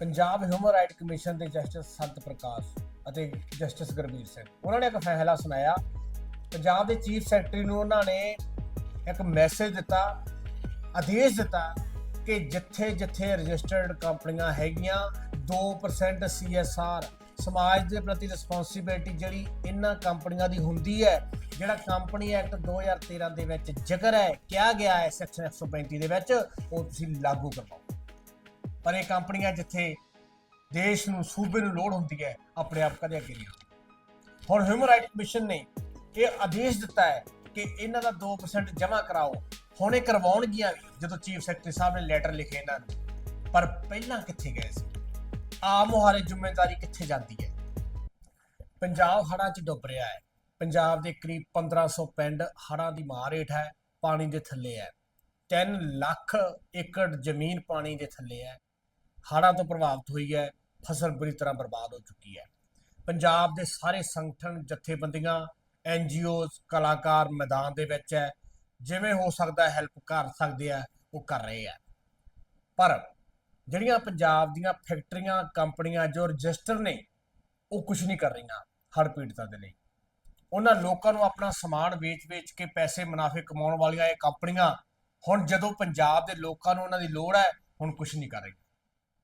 Punjab human right commission ਦੇ justice Sant Prakash ਅਤੇ justice Gurbir Singh. ਉਹਨਾਂ ਨੇ ਇੱਕ ਫੈਸਲਾ ਸੁਣਾਇਆ। ਪੰਜਾਬ ਦੇ ਚੀਫ ਸੈਕਟਰੀ ਨੂੰ ਉਹਨਾਂ ਨੇ ਇੱਕ ਮੈਸੇਜ ਦਿੱਤਾ, ਆਦੇਸ਼ ਦਿੱਤਾ ਕਿ ਜਿੱਥੇ ਜਿੱਥੇ ਰਜਿਸਟਰਡ ਕੰਪਨੀਆਂ ਹੈਗੀਆਂ 2% CSR ਸਮਾਜ ਦੇ ਪ੍ਰਤੀ ਰਿਸਪੌਂਸਿਬਿਲਟੀ ਜਿਹੜੀ ਇਹਨਾਂ ਕੰਪਨੀਆਂ ਦੀ ਹੁੰਦੀ ਹੈ, ਜਿਹੜਾ ਕੰਪਨੀ ਐਕਟ 2013 ਦੇ ਵਿੱਚ ਜ਼ਿਕਰ ਹੈ, ਕਿਹਾ ਗਿਆ ਹੈ ਸੈਕਸ਼ਨ 135 ਦੇ ਵਿੱਚ, ਉਹ ਤੁਸੀਂ ਲਾਗੂ ਕਰਵਾਓ। ਪਰ ਇਹ ਕੰਪਨੀਆਂ ਜਿੱਥੇ ਦੇਸ਼ ਨੂੰ, ਸੂਬੇ ਨੂੰ ਲੋੜ ਹੁੰਦੀ ਹੈ, ਆਪਣੇ ਆਪ ਕਦੇ ਅੱਗੇ ਨਹੀਂ ਹੁਣ ਹਿਊਮਨ ਰਾਈਟ ਕਮਿਸ਼ਨ ਨੇ ਇਹ ਆਦੇਸ਼ ਦਿੱਤਾ ਹੈ ਕਿ ਇਹਨਾਂ ਦਾ 2% ਜਮ੍ਹਾਂ ਕਰਾਓ। ਹੁਣ ਇਹ ਕਰਵਾਉਣਗੀਆਂ ਵੀ, ਜਦੋਂ ਚੀਫ ਸੈਕਟਰੀ ਸਾਹਿਬ ਨੇ ਲੈਟਰ ਲਿਖੇ ਇਹਨਾਂ ਨੂੰ। ਪਰ ਪਹਿਲਾਂ ਕਿੱਥੇ ਗਏ ਸੀ? ਆਮ ਮੁਹਾਰੇ ਜ਼ਿੰਮੇਵਾਰੀ ਕਿੱਥੇ ਜਾਂਦੀ ਹੈ? ਪੰਜਾਬ ਹੜ੍ਹਾਂ 'ਚ ਡੁੱਬ ਰਿਹਾ ਹੈ। ਪੰਜਾਬ ਦੇ ਕਰੀਬ 1500 ਪਿੰਡ ਹੜ੍ਹਾਂ ਦੀ ਮਾਰ ਹੇਠ ਹੈ, ਪਾਣੀ ਦੇ ਥੱਲੇ ਹੈ। 3 ਲੱਖ ਏਕੜ ਜ਼ਮੀਨ ਪਾਣੀ ਦੇ ਥੱਲੇ ਹੈ। ਹੜ੍ਹਾਂ ਤੋਂ ਪ੍ਰਭਾਵਿਤ ਹੋਈ ਹੈ, ਫਸਲ ਬੁਰੀ ਤਰ੍ਹਾਂ ਬਰਬਾਦ ਹੋ ਚੁੱਕੀ ਹੈ। ਪੰਜਾਬ ਦੇ ਸਾਰੇ ਸੰਗਠਨ, ਜਥੇਬੰਦੀਆਂ ਐਨਜੀਓਜ਼ ਕਲਾਕਾਰ ਮੈਦਾਨ ਦੇ ਵਿੱਚ ਹੈ, ਜਿਵੇਂ ਹੋ ਸਕਦਾ ਹੈਲਪ ਕਰ ਸਕਦੇ ਆ, ਉਹ ਕਰ ਰਹੇ ਆ। ਪਰ ਜਿਹੜੀਆਂ ਪੰਜਾਬ ਦੀਆਂ ਫੈਕਟਰੀਆਂ, ਕੰਪਨੀਆਂ ਜੋ ਰਜਿਸਟਰ ਨੇ, ਉਹ ਕੁਝ ਨਹੀਂ ਕਰ ਰਹੀਆਂ ਹੜ੍ਹ ਪੀੜਤਾਂ ਦੇ ਲਈ। ਉਹਨਾਂ ਲੋਕਾਂ ਨੂੰ ਆਪਣਾ ਸਮਾਨ ਵੇਚ-ਵੇਚ ਕੇ ਪੈਸੇ ਮੁਨਾਫੇ ਕਮਾਉਣ ਵਾਲੀਆਂ ਇਹ ਕੰਪਨੀਆਂ, ਹੁਣ ਜਦੋਂ ਪੰਜਾਬ ਦੇ ਲੋਕਾਂ ਨੂੰ ਉਹਨਾਂ ਦੀ ਲੋੜ ਹੈ, ਹੁਣ ਕੁਝ ਨਹੀਂ ਕਰ ਰਹੀਆਂ।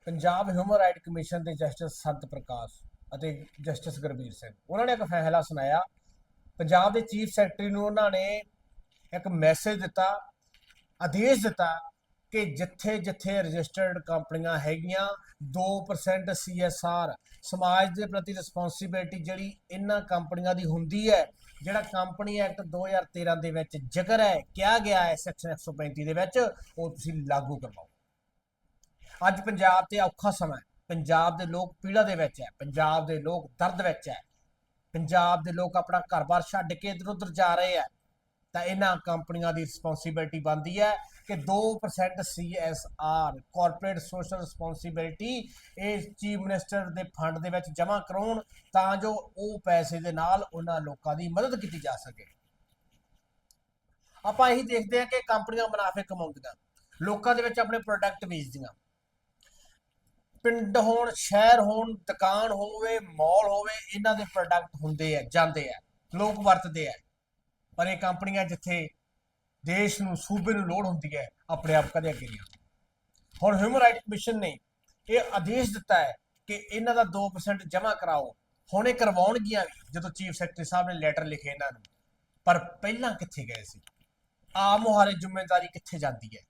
ਪੰਜਾਬ ਹਿਊਮਨ ਰਾਈਟ ਕਮਿਸ਼ਨ ਦੇ ਜਸਟਿਸ ਸੰਤ ਪ੍ਰਕਾਸ਼ ਅਤੇ ਜਸਟਿਸ ਗੁਰਬੀਰ ਸਿੰਘ। ਉਹਨਾਂ ਨੇ ਇੱਕ ਫੈਸਲਾ ਸੁਣਾਇਆ। ਪੰਜਾਬ ਦੇ ਚੀਫ ਸੈਕਟਰੀ ਨੂੰ ਉਹਨਾਂ ਨੇ ਇੱਕ ਮੈਸੇਜ ਦਿੱਤਾ, ਆਦੇਸ਼ ਦਿੱਤਾ ਕਿ ਜਿੱਥੇ ਜਿੱਥੇ ਰਜਿਸਟਰਡ ਕੰਪਨੀਆਂ ਹੈਗੀਆਂ 2% CSR ਸਮਾਜ ਦੇ ਪ੍ਰਤੀ ਰਿਸਪੌਂਸਿਬਿਲਟੀ ਜਿਹੜੀ ਇਹਨਾਂ ਕੰਪਨੀਆਂ ਦੀ ਹੁੰਦੀ ਹੈ, ਜਿਹੜਾ ਕੰਪਨੀ ਐਕਟ 2013 ਦੇ ਵਿੱਚ ਜ਼ਿਕਰ ਹੈ, ਕਿਹਾ ਗਿਆ ਹੈ ਸੈਕਸ਼ਨ 135 ਦੇ ਵਿੱਚ, ਉਹ ਤੁਸੀਂ ਲਾਗੂ ਕਰਵਾਓ। ਅੱਜ ਪੰਜਾਬ ਤੇ ਔਖਾ ਸਮਾਂ ਹੈ। ਪੰਜਾਬ ਦੇ ਲੋਕ ਪੀੜਾ ਦੇ ਵਿੱਚ ਹੈ। ਪੰਜਾਬ ਦੇ ਲੋਕ ਦਰਦ ਵਿੱਚ ਹੈ। ਪੰਜਾਬ ਦੇ ਲੋਕ ਆਪਣਾ ਘਰ-ਬਾਰ ਛੱਡ ਕੇ ਇਧਰ ਉਧਰ ਜਾ ਰਹੇ ਆ ਤਾਂ ਇਹਨਾਂ ਕੰਪਨੀਆਂ ਦੀ ਰਿਸਪੌਂਸਿਬਿਲਟੀ ਬਣਦੀ ਹੈ ਕਿ 2% CSR ਕਾਰਪੋਰੇਟ ਸੋਸ਼ਲ ਰਿਸਪੌਂਸਿਬਿਲਟੀ ਇਹ ਚੀਫ ਮਿਨਿਸਟਰ ਦੇ ਫੰਡ ਦੇ ਵਿੱਚ ਜਮ੍ਹਾਂ ਕਰਾਉਣ ਤਾਂ ਜੋ ਉਹ ਪੈਸੇ ਦੇ ਨਾਲ ਉਹਨਾਂ ਲੋਕਾਂ ਦੀ ਮਦਦ ਕੀਤੀ ਜਾ ਸਕੇ। ਆਪਾਂ ਇਹੀ ਦੇਖਦੇ ਹਾਂ ਕਿ ਕੰਪਨੀਆਂ ਮੁਨਾਫੇ ਕਮਾਉਂਦੀਆਂ। ਲੋਕਾਂ ਦੇ ਵਿੱਚ ਆਪਣੇ ਪ੍ਰੋਡਕਟ ਵੇਚਦੀਆਂ। ਪਿੰਡ ਹੋਣ, ਸ਼ਹਿਰ ਹੋਣ, ਦੁਕਾਨ ਹੋਵੇ, ਮਾਲ ਹੋਵੇ, ਇਹਨਾਂ ਦੇ ਪ੍ਰੋਡਕਟ ਹੁੰਦੇ ਆ, ਜਾਂਦੇ ਆ, ਲੋਕ ਵਰਤਦੇ ਆ। ਪਰ ਇਹ ਕੰਪਨੀਆਂ ਜਿੱਥੇ ਦੇਸ਼ ਨੂੰ ਸੂਬੇ ਨੂੰ ਲੋੜ ਹੁੰਦੀ ਹੈ, ਆਪਣੇ ਆਪ ਕਦੇ ਅੱਗੇ ਨਹੀਂ ਹੁਣ ਹਿਊਮਨ ਰਾਈਟ ਕਮਿਸ਼ਨ ਨੇ ਇਹ ਆਦੇਸ਼ ਦਿੱਤਾ ਹੈ ਕਿ ਇਹਨਾਂ ਦਾ 2% ਜਮ੍ਹਾਂ ਕਰਾਓ। ਹੁਣ ਇਹ ਕਰਵਾਉਣਗੀਆਂ ਵੀ, ਜਦੋਂ ਚੀਫ ਸੈਕਟਰੀ ਸਾਹਿਬ ਨੇ ਲੈਟਰ ਲਿਖੇ ਇਹਨਾਂ ਨੂੰ। ਪਰ ਪਹਿਲਾਂ ਕਿੱਥੇ ਗਏ ਸੀ? ਆਮ ਮੁਹਾਰੇ ਜ਼ਿੰਮੇਵਾਰੀ ਕਿੱਥੇ ਜਾਂਦੀ ਹੈ?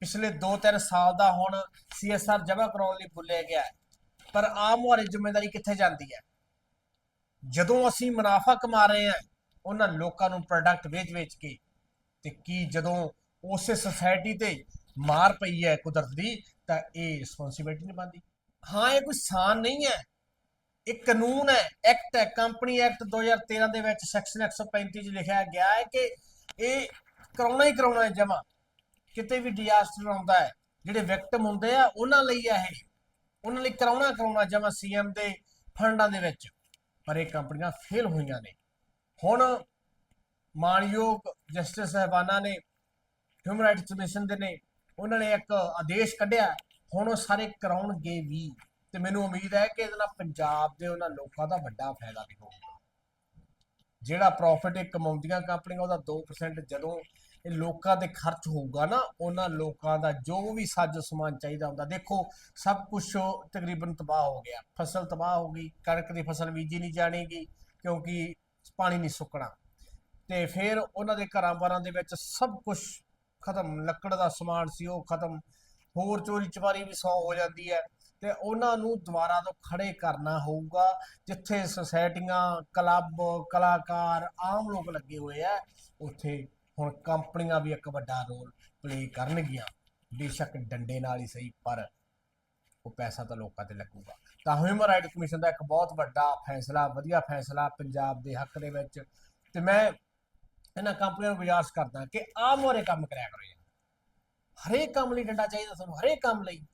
ਪਿਛਲੇ 2-3 ਸਾਲ ਦਾ ਹੁਣ ਸੀਐਸਆਰ ਜਮ੍ਹਾਂ ਕਰਾਉਣ ਲਈ ਭੁੱਲਿਆ ਗਿਆ ਹੈ। ਪਰ ਆਮ ਮੁਹਾਰੇ ਜ਼ਿੰਮੇਵਾਰੀ ਕਿੱਥੇ ਜਾਂਦੀ ਹੈ? ਜਦੋਂ ਅਸੀਂ ਮੁਨਾਫਾ ਕਮਾ ਰਹੇ ਹਾਂ, ਉਹਨਾਂ ਲੋਕਾਂ ਨੂੰ ਪ੍ਰੋਡਕਟ ਵੇਚ-ਵੇਚ ਕੇ, ਤੇ ਕੀ ਜਦੋਂ ਉਸੇ ਸੋਸਾਇਟੀ ਤੇ ਮਾਰ ਪਈ ਹੈ ਕੁਦਰਤ ਦੀ, ਤਾਂ ਇਹ ਰਿਸਪੌਂਸਿਬਿਲਟੀ ਨਹੀਂ ਬਣਦੀ ਹਾਂ, ਇਹ ਕੋਈ ਸਾਨ ਨਹੀਂ ਹੈ। ਇਹ ਕਾਨੂੰਨ ਹੈ। ਐਕਟ ਹੈ। ਕੰਪਨੀ ਐਕਟ 2013 ਦੇ ਵਿੱਚ ਸੈਕਸ਼ਨ 135 ਚ ਲਿਖਿਆ ਗਿਆ ਹੈ ਕਿ ਇਹ ਕਰਾਉਣਾ ਹੀ ਕਰਾਉਣਾ ਹੈ ਜਮਾ ਕਿਤੇ ਵੀ ਡਿਜ਼ਾਸਟਰ ਆਉਂਦਾ ਹੈ, ਜਿਹੜੇ ਵਿਕਟਮ ਹੁੰਦੇ ਆ, ਉਹਨਾਂ ਲਈ ਆ ਇਹ। ਉਹਨਾਂ ਲਈ ਕਰਾਉਣਾ ਕਰਾਉਣਾ ਜਮਾ ਸੀਐਮ ਦੇ ਫੰਡਾਂ ਦੇ ਵਿੱਚ। ਪਰ ਇਹ ਕੰਪਨੀਆਂ ਫੇਲ ਹੋਈਆਂ ਨੇ। ਹੁਣ ਮਾਨਯੋਗ ਜਸਟਿਸ ਸਾਹਿਬਾਨਾ ਨੇ ਹਿਊਮਨ ਰਾਈਟਸ ਕਮਿਸ਼ਨ ਦੇ ਨੇ, ਉਹਨਾਂ ਨੇ ਇੱਕ ਆਦੇਸ਼ ਕੱਢਿਆ ਹੁਣ ਉਹ ਸਾਰੇ ਕਰਾਉਣਗੇ ਵੀ। ਤੇ ਮੈਨੂੰ ਉਮੀਦ ਹੈ ਕਿ ਇਹਦੇ ਨਾਲ ਪੰਜਾਬ ਦੇ ਉਹਨਾਂ ਲੋਕਾਂ ਦਾ ਵੱਡਾ ਫਾਇਦਾ ਵੀ ਹੋਊਗਾ। ਜਿਹੜਾ ਪ੍ਰੋਫਿਟ ਇਹ ਕਮਾਉਂਦੀਆਂ ਕੰਪਨੀਆਂ, ਉਹਦਾ 2% ਜਦੋਂ ਲੋਕਾਂ ਦੇ ਖਰਚ ਹੋਊਗਾ ਨਾ, ਉਹਨਾਂ ਲੋਕਾਂ ਦਾ ਜੋ ਵੀ ਸਾਜੋ ਸਮਾਨ ਚਾਹੀਦਾ ਹੁੰਦਾ। ਦੇਖੋ, ਸਭ ਕੁਝ ਤਕਰੀਬਨ ਤਬਾਹ ਹੋ ਗਿਆ। ਫਸਲ ਤਬਾਹ ਹੋ ਗਈ, ਕਣਕ ਦੀ ਫਸਲ ਬੀਜੀ ਨਹੀਂ ਜਾਣੀਗੀ ਕਿਉਂਕਿ ਪਾਣੀ ਨਹੀਂ ਸੁੱਕਣਾ। ਤੇ ਫਿਰ ਉਹਨਾਂ ਦੇ ਘਰਾਂ ਬਾਰਾਂ ਦੇ ਵਿੱਚ ਸਭ ਕੁਝ ਖਤਮ। ਲੱਕੜ ਦਾ ਸਮਾਨ ਸੀ, ਉਹ ਖਤਮ। ਹੋਰ ਚੋਰੀ ਚਵਾਰੀ ਵੀ ਸੌ ਹੋ ਜਾਂਦੀ ਹੈ। ਤੇ ਉਹਨਾਂ ਨੂੰ ਦੁਬਾਰਾ ਤੋਂ ਖੜੇ ਕਰਨਾ ਹੋਊਗਾ, ਜਿੱਥੇ ਸੁਸਾਇਟੀਆਂ ਕਲੱਬ, ਕਲਾਕਾਰ, ਆਮ ਲੋਕ ਲੱਗੇ ਹੋਏ ਆ, ਉੱਥੇ ਹੁਣ ਕੰਪਨੀਆਂ ਵੀ ਇੱਕ ਵੱਡਾ ਰੋਲ ਪਲੇ ਕਰਨਗੀਆਂ। ਬੇਸ਼ੱਕ ਡੰਡੇ ਨਾਲ ਹੀ ਸਹੀ, ਪਰ ਉਹ ਪੈਸਾ ਤਾਂ ਲੋਕਾਂ ਤੇ ਲੱਗੂਗਾ। ਤਾਂ ਹਿਊਮਨ ਰਾਈਟ ਕਮਿਸ਼ਨ ਦਾ ਇੱਕ ਬਹੁਤ ਵੱਡਾ ਫੈਸਲਾ, ਵਧੀਆ ਫੈਸਲਾ ਪੰਜਾਬ ਦੇ ਹੱਕ ਦੇ ਵਿੱਚ। ਤੇ ਮੈਂ ਇਹਨਾਂ ਕੰਪਨੀਆਂ ਨੂੰ ਗੁਜ਼ਾਰਿਸ਼ ਕਰਦਾ ਕਿ ਆਮ ਹੋਰੇ ਕੰਮ ਕਰਿਆ ਕਰੋ ਯਾਰ। ਹਰੇਕ ਕੰਮ ਲਈ ਡੰਡਾ ਚਾਹੀਦਾ ਸਾਨੂੰ ਹਰੇਕ ਕੰਮ ਲਈ।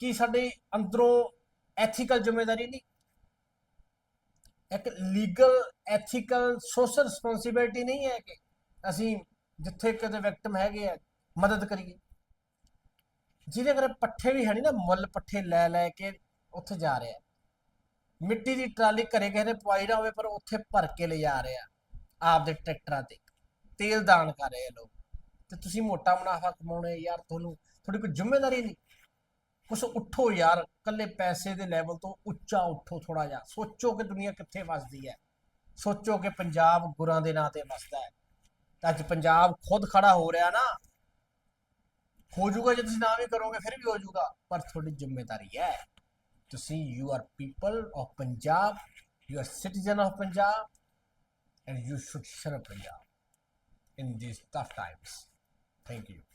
ਕਿ ਸਾਡੇ ਅੰਦਰੋਂ ਐਥੀਕਲ ਜ਼ਿੰਮੇਵਾਰੀ ਨਹੀਂ? ਇੱਕ ਲੀਗਲ ਐਥੀਕਲ ਸੋਸ਼ਲ ਰਿਸਪੌਂਸਿਬਿਲਟੀ ਨਹੀਂ ਹੈ ਕਿ ਅਸੀਂ ਜਿੱਥੇ ਕਿਤੇ ਵਿਕਟਮ ਹੈਗੇ ਆ, ਮਦਦ ਕਰੀਏ। ਜਿਹਦੇ ਘਰੇ ਪੱਠੇ ਵੀ ਹੈ ਨਹੀਂ ਨਾ, ਮੁੱਲ ਪੱਠੇ ਲੈ ਲੈ ਕੇ ਉੱਥੇ ਜਾ ਰਿਹਾ। ਮਿੱਟੀ ਦੀ ਟਰਾਲੀ ਘਰੇ ਕਿਸੇ ਨੇ ਪਵਾਈ ਨਾ ਹੋਵੇ, ਪਰ ਉੱਥੇ ਭਰ ਕੇ ਲੈ ਜਾ ਰਿਹਾ ਆਪਦੇ ਟਰੈਕਟਰਾਂ ਤੇ। ਤੇਲ ਦਾਨ ਕਰ ਰਹੇ ਆ ਲੋਕ। ਤੇ ਤੁਸੀਂ ਮੋਟਾ ਮੁਨਾਫਾ ਕਮਾਉਣੇ ਯਾਰ, ਤੁਹਾਨੂੰ ਤੁਹਾਡੀ ਕੋਈ ਜ਼ਿੰਮੇਵਾਰੀ ਨਹੀਂ। ਕੁਛ ਉੱਠੋ ਯਾਰ ਕੱਲੇ ਪੈਸੇ ਦੇ ਲੈਵਲ ਤੋਂ ਉੱਚਾ ਉੱਠੋ ਥੋੜਾ ਜਿਹਾ। ਸੋਚੋ ਕਿ ਦੁਨੀਆ ਕਿੱਥੇ ਵੱਸਦੀ ਹੈ। ਸੋਚੋ ਕਿ ਪੰਜਾਬ ਗੁਰਾਂ ਦੇ ਨਾਂ ਤੇ ਵੱਸਦਾ ਹੈ। ਤਾਂ ਅੱਜ ਪੰਜਾਬ ਖੁਦ ਖੜਾ ਹੋ ਰਿਹਾ ਨਾ ਹੋ ਜਾਊਗਾ ਜੇ ਤੁਸੀਂ ਨਾ ਵੀ ਕਰੋਗੇ, ਫਿਰ ਵੀ ਹੋ ਜਾਊਗਾ ਪਰ ਤੁਹਾਡੀ ਜ਼ਿੰਮੇਵਾਰੀ ਹੈ ਤੁਸੀਂ you are people of Punjab you are citizen of Punjab and you should serve Punjab in these tough times. Thank you.